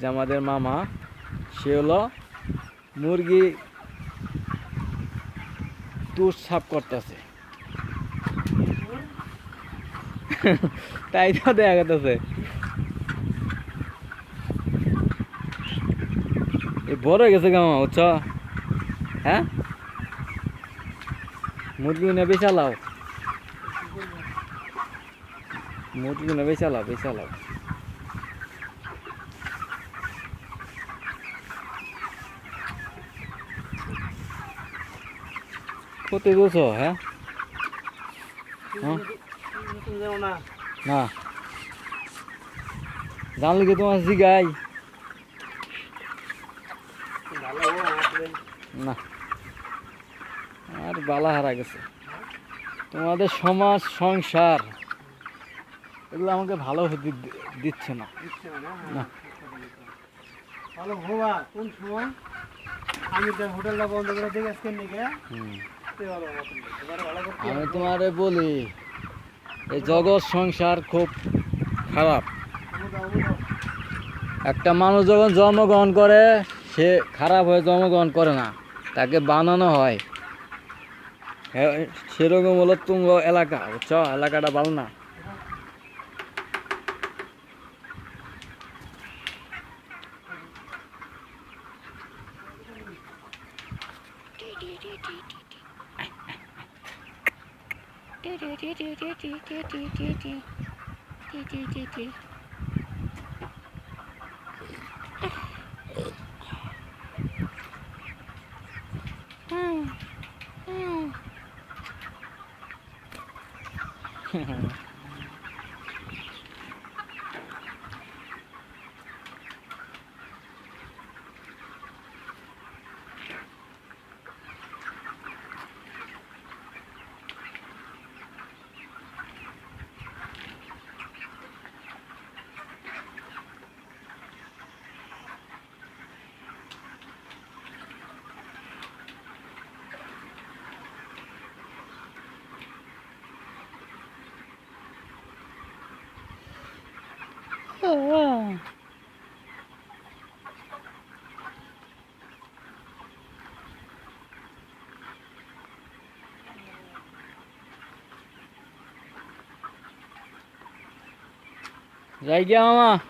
যে আমাদের মামা, সে হলো মুরগি তুষ সাফ করতেছে। তাই তো দেখা বড় হয়ে গেছে গামা বুঝছ? হ্যাঁ? মুরগি না বেচালাও মুরগি না বেচালাও বেচালাও কোথায় বলছো হ্যাঁ? হ্যাঁ? না। জানলে কি তোমার জিগাই? না। আর বালা হারা গেছে। তোমাদের সমাজ সংসার এগুলো আমাকে ভালো দিচ্ছে না। না। হ্যালো ভোবা কোন সময়? আমি তো হোটেলটা বন্ধ করে দিয়ে আজকে নিকে আমি তোমারে বলি এই জগৎ সংসার খুব খারাপ। একটা মানুষ যখন জন্মগ্রহণ করে, সে খারাপ হয়ে জন্মগ্রহণ করে না, তাকে বানানো হয়। সেরকম হলো তুঙ্গ এলাকা, বুঝছ? এলাকাটা ভালো না। Mm-hmm. Dạ, 嘛